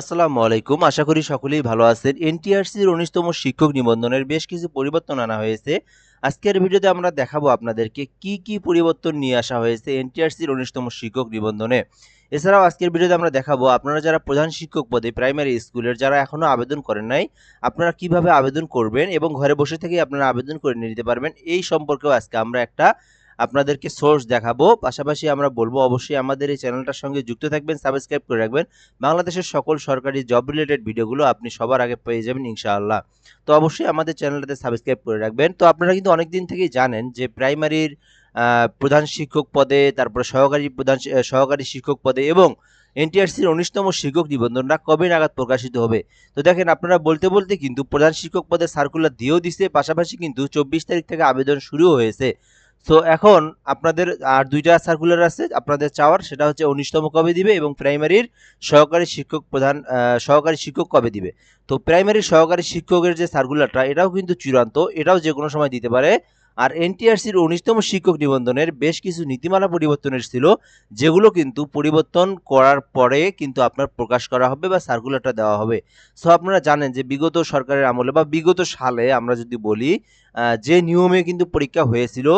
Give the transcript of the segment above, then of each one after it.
আসসালামু আলাইকুম। আশা করি সকলেই ভালো আছেন। এনটিআরসির উনিশতম শিক্ষক নিবন্ধনের বেশ কিছু পরিবর্তন আনা হয়েছে। আজকের ভিডিওতে আমরা দেখাবো আপনাদেরকে কি কি পরিবর্তন নিয়ে আসা হয়েছে এনটিআরসির উনিশতম শিক্ষক নিবন্ধনে। এছাড়াও আজকের ভিডিওতে আমরা দেখাবো আপনারা যারা প্রধান শিক্ষক পদে প্রাইমারি স্কুলের যারা এখনও আবেদন করেন নাই, আপনারা কীভাবে আবেদন করবেন এবং ঘরে বসে থেকেই আপনারা আবেদন করে নিতে পারবেন, এই সম্পর্কেও আজকে আমরা একটা আপনাদেরকে সোর্স দেখাবো। পাশাপাশি আমরা বলব, অবশ্যই আমাদের এই চ্যানেলটার সঙ্গে যুক্ত থাকবেন সাবস্ক্রাইব করে রাখবেন। বাংলাদেশের সকল সরকারি জব রিলেটেড ভিডিওগুলো আপনি সবার আগে পেয়ে যাবেন, ইনশাআল্লাহ। তো অবশ্যই আমাদের চ্যানেলটাতে সাবস্ক্রাইব করে রাখবেন। তো আপনারা কিন্তু অনেক দিন থেকেই জানেন যে প্রাইমারির প্রধান শিক্ষক পদে, তারপরে সহকারী প্রধান সহকারী শিক্ষক পদে এবং এনটিআরসির উনিশতম শিক্ষক নিবন্ধনটা কবে নাগাদ প্রকাশিত হবে? তো দেখেন, আপনারা বলতে বলতে কিন্তু প্রধান শিক্ষক পদে সার্কুলার দিয়েও দিছে, পাশাপাশি কিন্তু চব্বিশ তারিখ থেকে আবেদন শুরু হয়েছে। তো এখন আপনাদের আর দুইটা সার্কুলার আছে, আপনাদের চাওয়ার, সেটা হচ্ছে উনিশতম কবে দিবে এবং প্রাইমারির সহকারী শিক্ষক প্রধান সহকারী শিক্ষক কবে দিবে। তো প্রাইমারি সহকারী শিক্ষকের যে সার্কুলারটা এটাও কিন্তু চূড়ান্ত, এটাও যে কোনো সময় দিতে পারে আর এনটিআরসির উনিশতম শিক্ষক নিবন্ধনের বেশ কিছু নীতিমালা পরিবর্তনের ছিল, যেগুলো কিন্তু পরিবর্তন করার পরে কিন্তু আপনার প্রকাশ করা হবে বা সার্কুলারটা দেওয়া হবে। সো আপনারা জানেন যে বিগত সরকারের আমলে বা বিগত সালে আমরা যদি বলি যে নিয়মে কিন্তু পরীক্ষা হয়েছিল,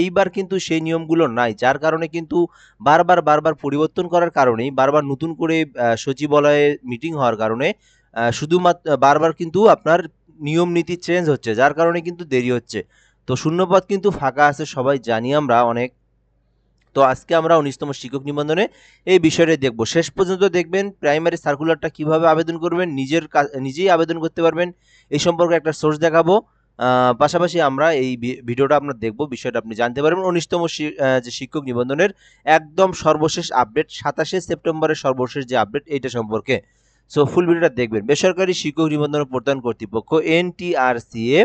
এইবার কিন্তু সেই নিয়মগুলো নাই, যার কারণে কিন্তু বারবার বারবার পরিবর্তন করার কারণেই, বারবার নতুন করে সচিবালয়ে মিটিং হওয়ার কারণে শুধুমাত্র, বারবার কিন্তু আপনার নিয়ম নীতি চেঞ্জ হচ্ছে, যার কারণে কিন্তু দেরি হচ্ছে। তো শূন্যপদ কিন্তু ফাঁকা আছে, সবাই জানি আমরা অনেক। তো আজকে আমরা উনিশতম শিক্ষক নিবন্ধনে এই বিষয়টা দেখব। শেষ পর্যন্ত দেখবেন প্রাইমারি সার্কুলারটা কীভাবে আবেদন করবেন, নিজের নিজেই আবেদন করতে পারবেন, এই সম্পর্কে একটা সোর্স দেখাবো। পাশাপাশি আমরা এই ভিডিওটা আপনার দেখব, বিষয়টা আপনি জানতে পারবেন। উনিশতম যে শিক্ষক নিবন্ধনের একদম সর্বশেষ আপডেট সাতাশে সেপ্টেম্বরের সর্বশেষ যে আপডেট এইটা সম্পর্কে। সো ফুল ভিডিওটা দেখবেন। বেসরকারি শিক্ষক নিবন্ধন প্রদান কর্তৃপক্ষ এনটিআরসিএ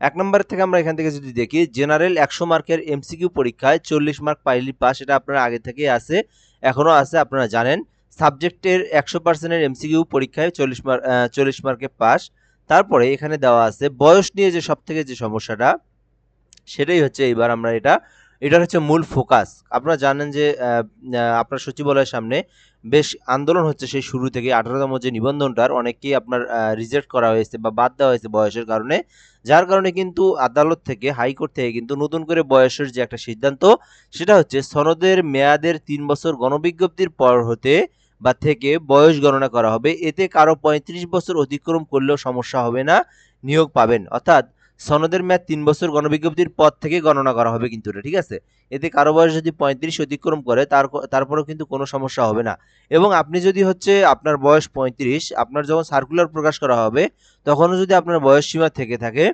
এক নম্বর থেকে আমরা এখান থেকে যদি দেখি জেনারেল একশো মার্কের এমসিকিউ পরীক্ষায় চল্লিশ মার্ক পাইলি পাস এটা আপনারা আগে থেকেই আছে এখনও আছে, আপনারা জানেন। সাবজেক্টের একশো পার্সেন্টের এমসিকিউ পরীক্ষায় চল্লিশ মার্ক চল্লিশ মার্কে পাস। তারপরে এখানে দেওয়া আছে, বয়স নিয়ে যে সব থেকে যে সমস্যাটা, সেটাই হচ্ছে এইবার আমরা এটা এটার হচ্ছে মূল ফোকাস। আপনারা জানেন যে আপনার সচিবালয়ের সামনে বেশ আন্দোলন হচ্ছে সেই শুরু থেকে। আঠারোতম যে নিবন্ধনটার অনেককেই আপনার রিজেক্ট করা হয়েছে বা বাদ দেওয়া হয়েছে বয়সের কারণে। যার কারণে কিন্তু আদালত থেকে, হাইকোর্ট থেকে কিন্তু নতুন করে বয়সের যে একটা সিদ্ধান্ত, সেটা হচ্ছে সনদের মেয়াদের তিন বছর গণবিজ্ঞপ্তির পর হতে বা থেকে বয়স গণনা করা হবে। এতে কারও পঁয়ত্রিশ বছর অতিক্রম করলেও সমস্যা হবে না, নিয়োগ পাবেন। অর্থাৎ সনদের মেয়াদ তিন বছর গণবিজ্ঞপ্তির পর থেকে গণনা করা হবে কিন্তু এটা, ঠিক আছে? এতে কারও বয়স যদি পঁয়ত্রিশ অতিক্রম করে, তার তারপরেও কিন্তু কোনো সমস্যা হবে না। এবং আপনি যদি হচ্ছে আপনার বয়স পঁয়ত্রিশ, আপনার যখন সার্কুলার প্রকাশ করা হবে, তখনও যদি আপনার বয়স সীমা থেকে থাকে,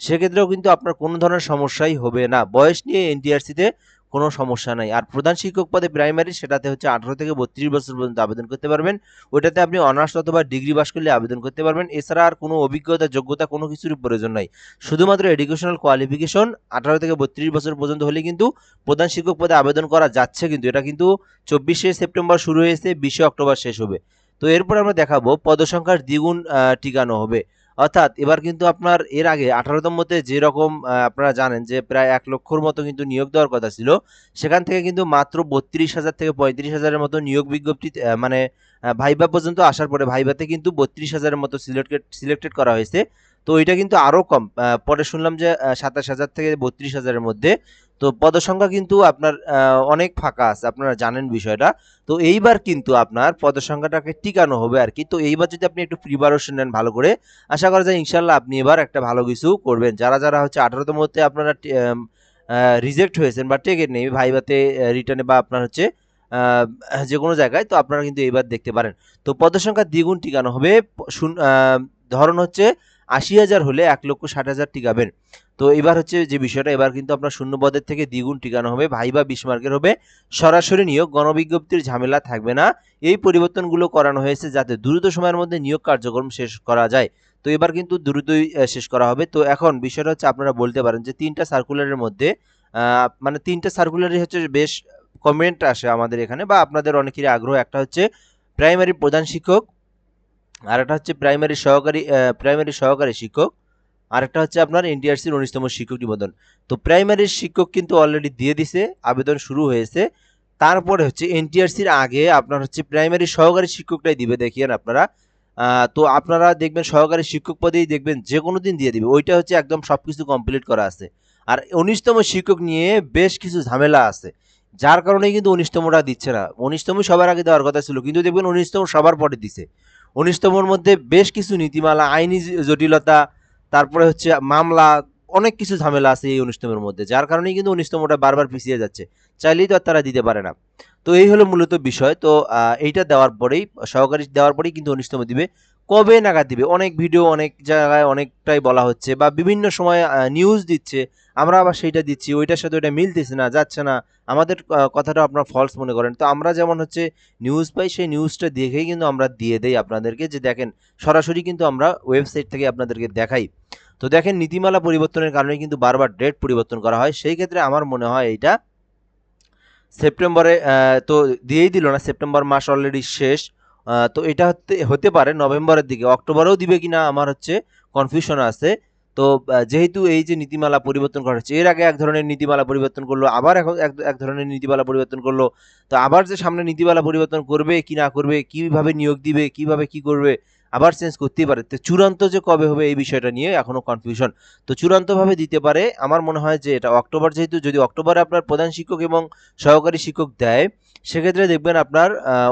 সেক্ষেত্রেও কিন্তু আপনার কোনো ধরনের সমস্যাই হবে না। বয়স নিয়ে এনটিআরসিতে কোনো সমস্যা নাই। আর প্রধান শিক্ষক পদে প্রাইমারি সেটাতে হচ্ছে আঠারো থেকে বত্রিশ বছর পর্যন্ত আবেদন করতে পারবেন। ওইটাতে আপনি অনার্স অথবা ডিগ্রি পাস করলে আবেদন করতে পারবেন। এছাড়া আর কোনো অভিজ্ঞতা, যোগ্যতা কোনো কিছুরই প্রয়োজন নাই। শুধুমাত্র এডুকেশনাল কোয়ালিফিকেশন আঠারো থেকে বত্রিশ বছর পর্যন্ত হলে কিন্তু প্রধান শিক্ষক পদে আবেদন করা যাচ্ছে কিন্তু। এটা কিন্তু চব্বিশে সেপ্টেম্বর শুরু হয়েছে, বিশে অক্টোবর শেষ হবে। তো এরপর আমরা দেখাবো পদসংখ্যার দ্বিগুণ টিকানো হবে। অর্থাৎ এবার কিন্তু আপনার এর আগে আঠারোতমতে যেরকম আপনারা জানেন যে প্রায় এক লক্ষর মতো কিন্তু নিয়োগ দেওয়ার কথা ছিল, সেখান থেকে কিন্তু মাত্র বত্রিশ হাজার থেকে পঁয়ত্রিশ হাজারের মতো নিয়োগ বিজ্ঞপ্তি মানে ভাইবা পর্যন্ত আসার পরে ভাইভাতে কিন্তু বত্রিশ হাজারের মতো সিলেক্টেড সিলেক্টেড করা হয়েছে। তো এটা কিন্তু আরও কম পরে শুনলাম যে সাতাশ হাজার থেকে বত্রিশ হাজারের মধ্যে। তো পদসংখ্যা কিন্তু আপনার অনেক ফাঁকা আছে, আপনারা জানেন বিষয়টা। তো এইবার কিন্তু আপনার পদসংখ্যাটাকে টিকানো হবে আর কি। তো এইবার যদি আপনি একটু প্রিপারেশন নেন ভালো করে, আশা করা যায় ইনশাল্লাহ আপনি এবার একটা ভালো কিছু করবেন। যারা যারা হচ্ছে আঠারোতম মধ্যে আপনারা রিজেক্ট হয়েছেন বা টেকেট নেই ভাইবাতে রিটার্নে বা আপনার হচ্ছে যে কোনো জায়গায়, তো আপনারা কিন্তু এইবার দেখতে পারেন। তো পদসংখ্যা দ্বিগুণ টিকানো হবে ধরন হচ্ছে আশি হাজার হলে এক লক্ষ ষাট হাজার টিকাবেন। তো এবার হচ্ছে যে বিষয়টা, এবার কিন্তু আপনার শূন্য পদের থেকে দ্বিগুণ টিকানো হবে, ভাইবা বিশ মার্কের হবে। সরাসরি নিয়োগ, গণবিজ্ঞপ্তির ঝামেলা থাকবে না। এই পরিবর্তনগুলো করানো হয়েছে যাতে দ্রুত সময়ের মধ্যে নিয়োগ কার্যক্রম শেষ করা যায়। তো এবার কিন্তু দ্রুতই শেষ করা হবে। তো এখন বিষয়টা হচ্ছে আপনারা বলতে পারেন যে তিনটা সার্কুলারের মধ্যে মানে তিনটা সার্কুলারই হচ্ছে বেশ কমেন্ট আসে আমাদের এখানে বা আপনাদের অনেকেরই আগ্রহ। একটা হচ্ছে প্রাইমারি প্রধান শিক্ষক আর একটা হচ্ছে প্রাইমারি সহকারী প্রাইমারি সহকারী শিক্ষক। আরেকটা হচ্ছে আপনার এনটিআরসির উনিশতম শিক্ষক নিবন্ধন। তো প্রাইমারি শিক্ষক কিন্তু অলরেডি দিয়ে দিছে, আবেদন শুরু হয়েছে। তারপরে হচ্ছে এনটিআরসির আগে আপনার হচ্ছে প্রাইমারি সহকারী শিক্ষকটাই দিবে, দেখিয়েন আপনারা। তো আপনারা দেখবেন সহকারী শিক্ষক পদেই দেখবেন যে কোনো দিন দিয়ে দিবে। ওইটা হচ্ছে একদম সব কিছু কমপ্লিট করা আছে। আর উনিশতম শিক্ষক নিয়ে বেশ কিছু ঝামেলা আছে। যার কারণে কিন্তু উনিশতমটা দিচ্ছে না। উনিশতম সবার আগে দেওয়ার কথা ছিল, কিন্তু দেখবেন উনিশতম সবার পরে দিছে। উনিশতমর মধ্যে বেশ কিছু নীতিমালা, আইনি জটিলতা, তারপরে হচ্ছে মামলা, অনেক কিছু ঝামেলা আছে এই উনিশতমের মধ্যে, যার কারণেই কিন্তু উনিশতমটা বারবার পিছিয়ে যাচ্ছে। চাইলেই তো আর তারা দিতে পারে না। তো এই হলো মূলত বিষয়। তো এইটা দেওয়ার পরেই, সহকারী দেওয়ার পরেই কিন্তু উনিশতম দিবে। কবে নাগাদ দিবে? অনেক ভিডিও অনেক জায়গায় অনেকটাই বলা হচ্ছে বা বিভিন্ন সময় নিউজ দিচ্ছে। আমরা আবার সেইটা দিচ্ছি, ওইটার সাথে ওইটা মিলতেছে না, যাচ্ছে না। আমাদের কথাটা আপনার ফলস মনে করেন। তো আমরা যেমন হচ্ছে নিউজ পাই, সেই নিউজটা দেখেই কিন্তু আমরা দিয়ে দেই আপনাদেরকে যে দেখেন, সরাসরি কিন্তু আমরা ওয়েবসাইট থেকে আপনাদেরকে দেখাই। তো দেখেন, নীতিমালা পরিবর্তনের কারণে কিন্তু বারবার ডেট পরিবর্তন করা হয়। সেই ক্ষেত্রে আমার মনে হয় এইটা সেপ্টেম্বরে তো দিয়েই দিল না সেপ্টেম্বর মাস অলরেডি শেষ। তো এটা হতে হতে পারে নভেম্বরের দিকে। অক্টোবরেও দিবে কি না আমার হচ্ছে কনফিউশন আছে। তো যেহেতু এই যে নীতিমালা পরিবর্তন করা হচ্ছে, এর আগে এক ধরনের নীতিমালা পরিবর্তন করল, আবার এখন এক এক ধরনের নীতিমালা পরিবর্তন করল, তো আবার যে সামনে নীতিমালা পরিবর্তন করবে কি না করবে, কীভাবে নিয়োগ দিবে, কীভাবে কি করবে আবার চেঞ্জ করতেই পারে। তো চূড়ান্ত যে কবে হবে এই বিষয়টা নিয়ে এখনও কনফিউশন তো চূড়ান্তভাবে দিতে পারে, আমার মনে হয় যে এটা অক্টোবর যেহেতু, যদি অক্টোবরে আপনার প্রধান শিক্ষক এবং সহকারী শিক্ষক দেয়, সেক্ষেত্রে দেখবেন আপনার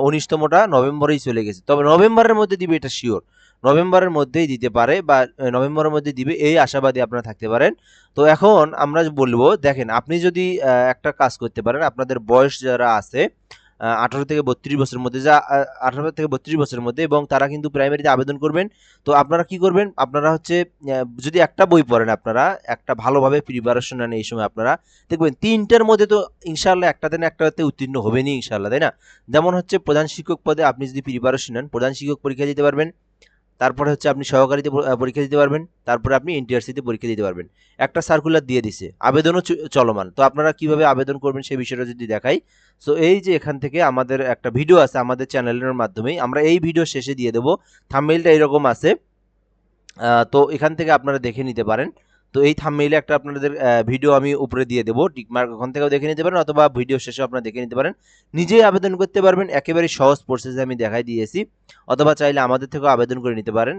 উনিশতমটা নভেম্বরেই চলে গেছে। তবে নভেম্বরের মধ্যে দিবে এটা শিওর নভেম্বরের মধ্যেই দিতে পারে বা নভেম্বরের মধ্যে দিবে, এই আশাবাদী আপনারা থাকতে পারেন। তো এখন আমরা বলব, দেখেন, আপনি যদি একটা কাজ করতে পারেন, আপনাদের বয়স যারা আছে আঠারো থেকে বত্রিশ বছরের মধ্যে, যা আঠারো থেকে বত্রিশ বছরের মধ্যে এবং তারা কিন্তু প্রাইমারিতে আবেদন করবেন। তো আপনারা কি করবেন? আপনারা হচ্ছে যদি একটা বই পড়েন আপনারা, একটা ভালোভাবে প্রিপারেশন নেন এই সময় আপনারা, দেখবেন তিনটার মধ্যে তো ইনশাল্লাহ একটাতে না একটাতে উত্তীর্ণ হবেনি ইনশাল্লাহ তাই না? যেমন হচ্ছে প্রধান শিক্ষক পদে আপনি যদি প্রিপারেশন নেন, প্রধান শিক্ষক পরীক্ষা দিতে পারবেন। তারপরে হচ্ছে আপনি সহকারীতে পরীক্ষা দিতে পারবেন, তারপরে আপনি এনটিআরসিতে পরীক্ষা দিতে পারবেন। একটা সার্কুলার দিয়ে দিছে। আবেদনও চলমান। তো আপনারা কীভাবে আবেদন করবেন সেই বিষয়টা যদি দেখাই। সো এই যে এখান থেকে আমাদের একটা ভিডিও আছে আমাদের চ্যানেলের মাধ্যমেই, আমরা এই ভিডিও শেষে দিয়ে দেবো। থামমেলটা এরকম আছে। তো এখান থেকে আপনারা দেখে নিতে পারেন। তো এই থাম্বনেইলে একটা আপনাদের ভিডিও আমি উপরে দিয়ে দেবো। টিকমার্ক ওখান থেকেও দেখে নিতে পারেন, অথবা ভিডিও শেষে আপনারা দেখে নিতে পারেন। নিজেই আবেদন করতে পারবেন, একেবারে সহজ প্রসেসে আমি দেখাই দিয়েছি। অথবা চাইলে আমাদের থেকেও আবেদন করে নিতে পারেন।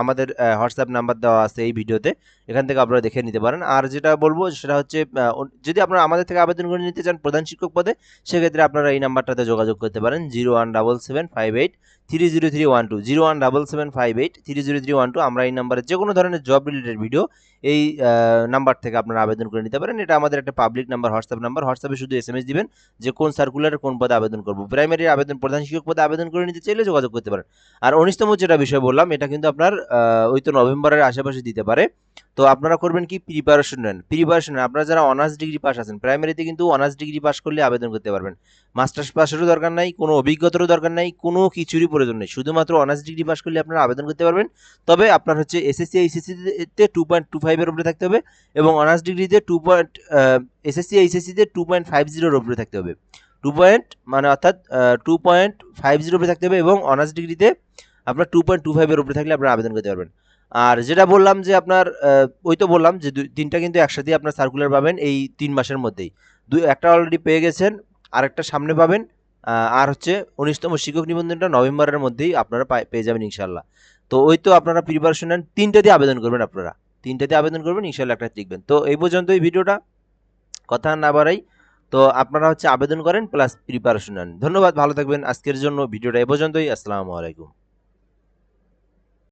আমাদের হোয়াটসঅ্যাপ নাম্বার দেওয়া আছে এই ভিডিওতে, এখান থেকে আপনারা দেখে নিতে পারেন। আর যেটা বলব সেটা হচ্ছে যদি আপনারা আমাদের থেকে আবেদন করে নিতে চান প্রধান শিক্ষক পদে, সেক্ষেত্রে আপনারা এই নাম্বারটাতে যোগাযোগ করতে পারেন zero one double seven five eight three zero three one two zero one double seven five eight three zero three one two আমরা এই নাম্বারে যে কোনো ধরনের জব রিলেটেড ভিডিও এই নাম্বার থেকে আপনারা আবেদন করে নিতে পারেন। এটা আমাদের একটা পাবলিক নাম্বার হোয়াটসঅ্যাপ নাম্বার হোয়াটসঅ্যাপে শুধু এস এম এস দিবেন যে কোন সার্কুলারে কোন পদে আবেদন করব। প্রাইমারি আবেদন, প্রধান শিক্ষক পদে আবেদন করে নিতে চাইলে যোগাযোগ করতে পারেন। আর উনিশতম যেটা বিষয় বললাম, এটা কিন্তু আপনার ওই তো নভেম্বরের আশেপাশে দিতে পারে। তো আপনারা করবেন কি? প্রিপারেশন নেন। প্রিপারেশন আপনারা যারা অনার্স ডিগ্রি পাস আছেন প্রাইমারিতে কিন্তু অনার্স ডিগ্রি পাস করলে আবেদন করতে পারবেন। মাস্টার্স পাসেরও দরকার নাই, কোনো অভিজ্ঞতারও দরকার নাই, কোনো কিছুরই প্রয়োজন নেই। শুধুমাত্র অনার্স ডিগ্রি পাস করলে আপনারা আবেদন করতে পারবেন। তবে আপনার হচ্ছে এসএসসি এইচএসসিতে টু পয়েন্ট টু ফাইভের উপরে থাকতে হবে এবং অনার্স ডিগ্রিতে টু পয়েন্ট এসএসসি এইচএসসিতে টু পয়েন্ট ফাইভ জিরোর উপরে থাকতে হবে। টু পয়েন্ট মানে অর্থাৎ টু পয়েন্ট ফাইভ জিরোর উপরে থাকতে হবে এবং অনার্স ডিগ্রিতে আপনার টু পয়েন্ট টু ফাইভের উপরে থাকলে আপনারা আবেদন করতে পারবেন। আর যেটা বললাম যে আপনার ওই তো বললাম যে তিনটা কিন্তু একসাথে আপনার সার্কুলার পাবেন এই তিন মাসের মধ্যেই। দুই, একটা অলরেডি পেয়ে গেছেন, আরেকটা সামনে পাবেন আর হচ্ছে উনিশতম শিক্ষক নিবন্ধনটা নভেম্বরের মধ্যেই আপনারা পেয়ে যাবেন ইনশাল্লাহ তো ওই তো আপনারা প্রিপারেশন নেন তিনটা দিয়ে আবেদন করবেন আপনারা। তিনটাতে আবেদন করবেন ইনশাল্লাহ একটা লিখবেন। তো এই পর্যন্ত এই ভিডিওটা, কথা না বাড়াই। তো আপনারা হচ্ছে আবেদন করেন প্লাস প্রিপারেশন নেন। ধন্যবাদ, ভালো থাকবেন। আজকের জন্য ভিডিওটা এ পর্যন্তই। আসসালামু আলাইকুম।